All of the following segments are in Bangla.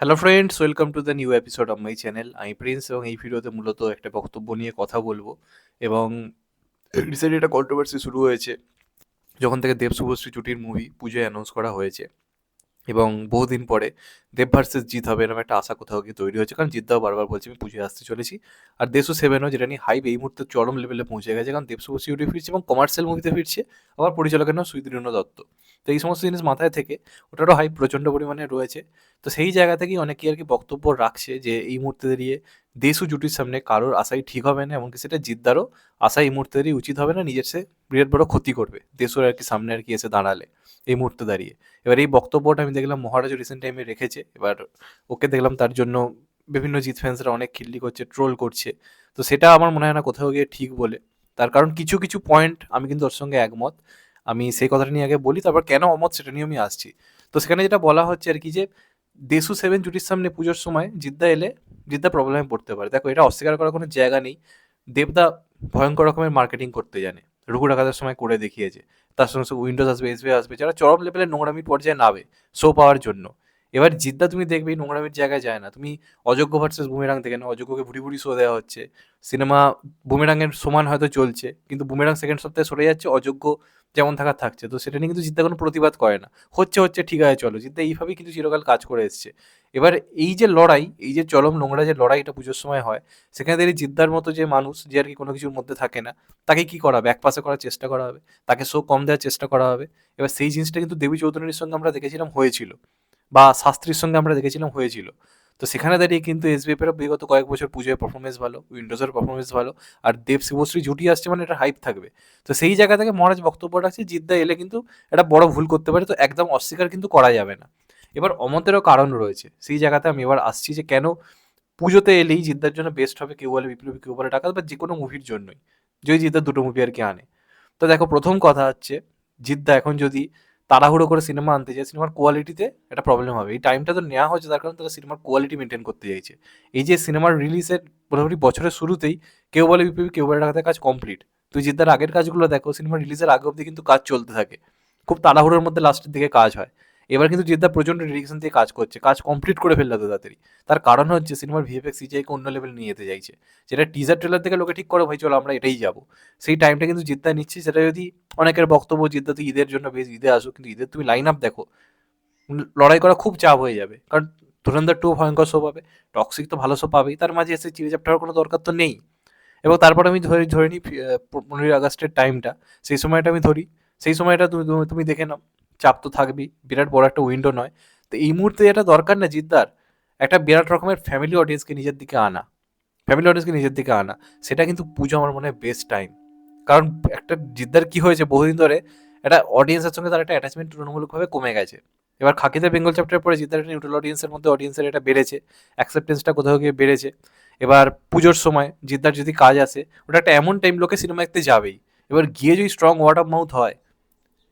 Hello friends welcome to the new episode of my channel আমি প্রিন্স এবং এই ভিডিওতে মূলত একটা বক্তব্য নিয়ে কথা বলব এবং রিসেন্টলি একটা কন্ট্রোভার্সি শুরু হয়েছে, যখন থেকে দেব শুভশ্রী চুটির মুভি পুজোয় অ্যানাউন্স করা হয়েছে। এবং বহুদিন পরে দেব ভার্সেস জিত হবে এরকম একটা আশা কোথাও গিয়ে তৈরি হয়েছে। কারণ জিতদাও বারবার বলছি, আমি পুজোয় আসতে চলেছি। আর দেশু সেভেনও যেটা নিয়ে হাইপ এই মুহূর্তে চরম লেভেলে পৌঁছে গেছে। কারণ দেব সিউরি ফিরছে এবং কমার্শিয়াল মুভিতে ফিরছে, আবার পরিচালকের নাম সুইদৃণ দত্ত। তো এই সমস্ত জিনিস মাথায় থেকে ওটারও হাইপ প্রচণ্ড পরিমাণে রয়েছে। তো সেই জায়গা থেকেই অনেকেই আর কি বক্তব্য রাখছে যে এই মুহূর্তে দাঁড়িয়ে দেশু জুটির সামনে কারোর আশাই ঠিক হবে না, এমনকি সেটা জিদ্দারও আশা এই মুহূর্তে দাঁড়িয়ে উচিত হবে না, নিজের সে বিরাট বড় ক্ষতি করবে। দেশুর আর কি সামনে আর কি এসে দাঁড়ালে এই মুহূর্তে দাঁড়িয়ে। এবার এই বক্তব্যটা আমি দেখলাম মহারাজও রিসেন্ট টাইমে রেখেছে, এবার ওকে দেখলাম তার জন্য বিভিন্ন জিত ফ্যান্সরা অনেক খিল্লি করছে ট্রোল করছে। তো সেটা আমার মনে হয় না কোথাও গিয়ে ঠিক বলে। তার কারণ কিছু কিছু পয়েন্ট আমি কিন্তু ওর সঙ্গে একমত। আমি সেই কথাটা নিয়ে আগে বলি, তারপর কেন অমত সেটা নিয়ে আমি আসছি। তো সেখানে যেটা বলা হচ্ছে আর কি যে, দেশু সেভেন জুটির সামনে পুজোর সময় জিদ্দা এলে জিদ্দা প্রবলেমে পড়তে পারে। দেখো, এটা অস্বীকার করার কোনো জায়গা নেই। দেবদা ভয়ঙ্কর রকমের মার্কেটিং করতে জানে। রুকু ডাকাতের সময় করে দেখিয়েছে। তার সঙ্গে সঙ্গে উইন্ডোজ আসবে এসবি আসবে। যারা চরম লেভেলের নোংরামির পর্যায়ে নাবে শো পাওয়ার জন্য। এবার জিদ্দা, তুমি দেখবে এই নোংরামির জায়গায় যায় না। তুমি অযোগ্য ভার্সেস বুমেরাং থেকে না অযোগ্যকে ভুড়ি ভুড়ি শো দেওয়া হচ্ছে। সিনেমা বুমেরাংয়ের সমান হয়তো চলছে, কিন্তু বুমেরাং সেকেন্ড সপ্তাহে সরে যাচ্ছে। অযোগ্য যেমন থাকার থাকছে, তো সেটা নিয়ে কিন্তু জিদ্দা কোনো প্রতিবাদ করে না। হচ্ছে হচ্ছে, ঠিক আছে, চলো। জিদ্দা এইভাবেই কিন্তু চিরকাল কাজ করে এসছে। এবার এই যে লড়াই, এই যে চলম নোংরা যে লড়াইটা পুজোর সময় হয়, সেখানে দাঁড়িয়ে জিদ্দার মতো যে মানুষ, যে আর কি কোনো কিছুর মধ্যে থাকে না, তাকে কি করা হবে? এক পাশে করার চেষ্টা করা হবে? তাকে শো কম দেওয়ার চেষ্টা করা হবে? এবার সেই জিনিসটা কিন্তু দেবী চৌধুরীর সঙ্গে আমরা দেখেছিলাম হয়েছিল, বা শাস্ত্রীর সঙ্গে আমরা দেখেছিলাম হয়েছিল। তো সেখানে দাঁড়িয়ে কিন্তু এসবিএফের বিগত কয়েক বছর পুজোয় পারফরমেন্স ভালো উইন্ডোজের পারফরমেন্স ভালো, আর দেব শিবশ্রী জুটি আসছে মানে এটা হাইপ থাকবে। তো সেই জায়গা থেকে মহারাজ বক্তব্য রাখছে জিদ্দা এলে কিন্তু এটা বড় ভুল করতে পারে, তো একদম অস্বীকার কিন্তু করা যাবে না। এবার অমতেরও কারণ রয়েছে, সেই জায়গাতে আমি এবার আসছি যে কেন পুজোতে এলেই জিদ্দার জন্য বেস্ট হবে কেউ বলে বিপ্লবী, কেউ বলে টাকা বা যে কোনো মুভির জন্যই। যদি জিদ্দার দুটো মুভি আর কি আনে। তো দেখো প্রথম কথা হচ্ছে জিদ্দা এখন যদি তাড়াহুড়ো করে সিনেমা আনতে চায় সিনেমার কোয়ালিটিতে একটা প্রবলেম হবে। এই টাইমটা তো নেওয়া হয়েছে, তার কারণে তারা সিনেমার কোয়ালিটি মেনটেন করতে চাইছে। এই যে সিনেমার রিলিজের মোটামুটি বছরের শুরুতেই কেউ বলে বিপিবি, কেউ বলে টাকাতে কাজ কমপ্লিট তুই জিদ্দার আগের কাজগুলো দেখো সিনেমা রিলিজের আগে অবধি কিন্তু কাজ চলতে থাকে। খুব তাড়াহুড়োর মধ্যে লাস্টের দিকে কাজ হয়। এবার কিন্তু জিদ্দা প্রচণ্ড ডিরেকশন দিয়ে কাজ করছে, কাজ কমপ্লিট করে ফেলল তো তাড়াতাড়ি। তার কারণ হচ্ছে সিনেমার ভিএফএক্স সিজিআইকে অন্য লেভেল নিয়ে যেতে চাইছে। যেটা টিজার ট্রেলার থেকে লোকে ঠিক করে, ভাই, চলো আমরা এটাই যাব। সেই টাইমটা কিন্তু জিদ্দা নিচ্ছে। সেটা যদি অনেকের বক্তব্য, জিদ্দা, তুই ঈদের জন্য বেশ, ঈদে আসো। কিন্তু ঈদের তুমি লাইন আপ দেখো লড়াই করা খুব চাপ হয়ে যাবে। কারণ ধুরন্ধর টু ভয়ঙ্কর শো পাবে টক্সিক তো ভালো শো পাবেই। তার মাঝে এসে চিড়ে চাপটার কোনো দরকার তো নেই। এবং তারপর আমি ধরে ধরে নিই পনেরোই আগস্টের টাইমটা সেই সময়টা আমি ধরি। সেই সময়টা তুমি তুমি দেখে নাও। চাপ তো থাকবেই। বিরাট বড় একটা উইন্ডো নয়। তো এই মুহূর্তে এটা দরকার না জিদ্দার, একটা বিরাট রকমের ফ্যামিলি অডিয়েন্সকে নিজের দিকে আনা। ফ্যামিলি অডিয়েন্সকে নিজের দিকে আনা। সেটা কিন্তু পুজো আমার মনে হয় বেস্ট টাইম কারণ একটা জিদ্দার কি হয়েছে বহুদিন ধরে, একটা অডিয়েন্সের সঙ্গে তার একটা অ্যাটাচমেন্ট তুলনামূলকভাবে কমে গেছে। এবার খাকিতে বেঙ্গল চ্যাপ্টার পরে জিদ্দার একটা নিউট্রাল অডিয়েন্সের মধ্যে অডিয়েন্সের এটা বেড়েছে। অ্যাকসেপ্টেন্সটা কোথাও গিয়ে বেড়েছে। এবার পুজোর সময় জিদ্দার যদি কাজ আসে, ওটা একটা এমন টাইম লোকে সিনেমা দেখতে যাবেই। এবার গিয়ে যদি স্ট্রং ওয়ার্ড অফ মাউথ হয়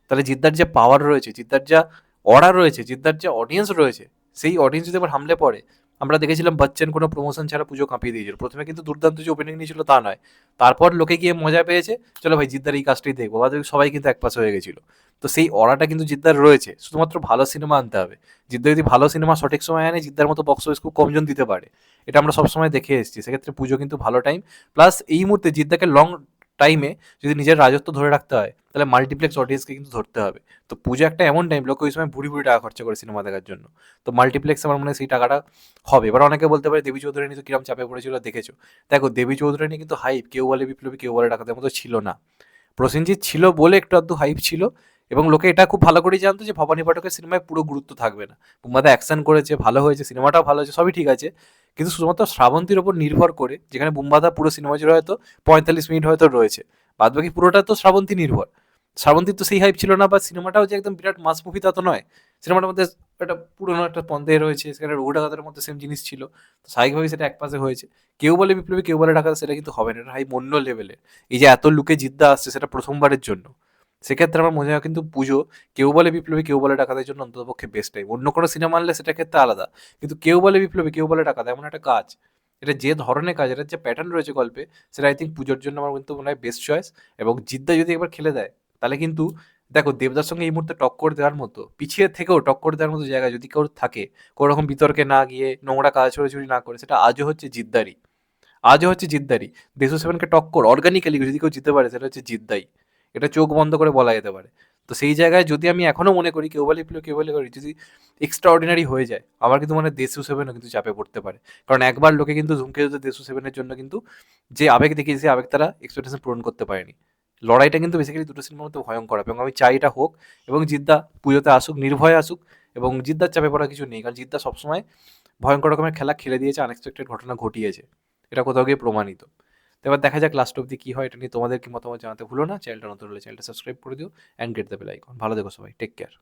তাহলে জিদ্দার যে পাওয়ার রয়েছে, জিদ্দার যা অর্ডার রয়েছে, জিদ্দার যে অডিয়েন্স রয়েছে, সেই অডিয়েন্স যদি আবার হামলে পড়ে, আমরা দেখেছিলাম বচ্চন কোনো প্রমোশন ছাড়া পুজো কাঁপিয়ে দিয়েছিল। প্রথমে কিন্তু দুর্দান্ত যে ওপেনিং নিয়েছিল তা নয়। তারপর লোকে গিয়ে মজা পেয়েছে, চলো ভাই জিদ্দার এই কাজটাই দেখব, বা সবাই কিন্তু এক পাশে হয়ে গেছিল। তো সেই অর্ডারটা কিন্তু জিদ্দার রয়েছে, শুধুমাত্র ভালো সিনেমা আনতে হবে। জিদ্দার যদি ভালো সিনেমা সঠিক সময় আনে, জিদ্দার মতো বক্স অফিস খুব কমজন দিতে পারে। এটা আমরা সবসময় দেখে এসেছি, সেক্ষেত্রে পুজো কিন্তু ভালো টাইম প্লাস এই মুহূর্তে জিদ্দাকে লং টাইমে যদি নিজের রাজত্ব ধরে রাখতে হয়, তাহলে মাল্টিপ্লেক্স অডিয়েন্সকে কিন্তু ধরতে হবে। তো পুজো একটা এমন টাইম লোক ওই সময় বুড়ি বুড়ি টাকা খরচা করে সিনেমা দেখার জন্য। তো মাল্টিপ্লেক্স আমার মনে হয় সেই টাকাটা হবে। এবার অনেকে বলতে পারে, দেবী চৌধুরানী তো কিরম চাপে পড়েছিল, দেখেছ? দেখো, দেবী চৌধুরানী কিন্তু হাইপ কেউ বলে বিপ্লবী, কেউ বলে টাকাদের মতো ছিল না। প্রসেনজিৎ ছিল বলে একটু আধটু হাইপ ছিল, এবং লোকে এটা খুব ভালো করেই জানতো যে ভবানী পাঠকের সিনেমায় পুরো গুরুত্ব থাকবে না। বুম্বাদা অ্যাকশন করেছে, ভালো হয়েছে সিনেমাটাও ভালো হয়েছে, সবই ঠিক আছে। কিন্তু শুধুমাত্র শ্রাবন্তীর ওপর নির্ভর করে, যেখানে বুম্বাদা পুরো সিনেমা জুড়ে হয়তো পঁয়তাল্লিশ মিনিট হয়তো রয়েছে। বাদ বাকি পুরোটা তো শ্রাবন্তী নির্ভর। শ্রাবন্তীর তো সেই হাইপ ছিল না বা সিনেমাটাও যে একদম বিরাট মাস মুভি তা তো নয়। সিনেমাটার মধ্যে একটা পুরোনো একটা পন্দে রয়েছে, সেখানে রঘু ডাকাতের মধ্যে সেম জিনিস ছিল। তো স্বাভাবিকভাবেই সেটা এক পাশে হয়েছে। কেউ বলে বিপ্লবী, কেউ বলে ডাকাত সেটা কিন্তু হবে না। এটা হাই অন্য লেভেলের এই যে এত লুকে জিদ্দা আসছে, সেটা প্রথমবারের জন্য। সেক্ষেত্রে আমার মনে হয় কিন্তু পুজো, কেউ বলে বিপ্লবী, কেউ বলে ডাকাতের জন্য অন্ততপক্ষে বেস্ট টাইম অন্য কোনো সিনেমা আনলে সেটা ক্ষেত্রে আলাদা। কিন্তু কেউ বলে বিপ্লবী, কেউ বলে ডাকাত, এমন একটা কাজ। এটা যে ধরনের কাজ, এটার যে প্যাটার্ন রয়েছে গল্পে, সেটা আই থিঙ্ক পুজোর জন্য আমার কিন্তু মনে হয় বেস্ট চয়েস এবং জিদ্দা যদি একবার খেলে দেয়, তাহলে কিন্তু দেখো, দেবদার সঙ্গে এই মুহূর্তে টক্কর দেওয়ার মতো, পিছিয়ে থেকেও টক্কর দেওয়ার মতো জায়গা যদি কেউ থাকে কোনো রকম বিতর্কে না গিয়ে নোংরা কাজ ছড়াছড়ি না করে, সেটা আজও হচ্ছে জিদ্দারি আজও হচ্ছে জিদ্দারি দেশো সেভেনকে টক্কর অর্গানিক্যালি যদি কেউ জিততে পারে, সেটা হচ্ছে জিদ্দাই। এটা চোখ বন্ধ করে বলা যেতে পারে। তো সেই জায়গায় যদি আমি এখনও মনে করি, কেউ বলে কেউ বলে করি যদি এক্সট্রা অর্ডিনারি হয়ে যায়, আমার কিন্তু মানে দেশু সেভেনও কিন্তু চাপে পড়তে পারে। কারণ একবার লোকে কিন্তু ধূমকেতুতে দেশু সেভেনের জন্য কিন্তু যে আবেগ দেখিয়েছে আবেগ তারা এক্সপেকটেশন পূরণ করতে পারেনি। লড়াইটা কিন্তু বেসিক্যালি দুটো সিনেমার মধ্যে ভয়ঙ্কর এবং আমি চাই এটা হোক এবং জিদ্দা পুজোতে আসুক, নির্ভয়ে আসুক এবং জিদ্দার চাপে পড়া কিছু নেই। কারণ জিদ্দা সবসময় ভয়ঙ্কর রকমের খেলা খেলে দিয়েছে আনএক্সপেক্টেড ঘটনা ঘটিয়েছে। এটা কোথাও গিয়ে প্রমাণিত। তো এবার দেখা যাক লাস্ট অব্দি কী হয়, এটা নিয়ে তোমাদের কি মতামত জানাতে ভুলো না। চ্যানেলটা নতুন হলে চ্যানেলটা সাবস্ক্রাইব করে দিও and get the bell icon ভালো দেখো সবাই টেক কেয়ার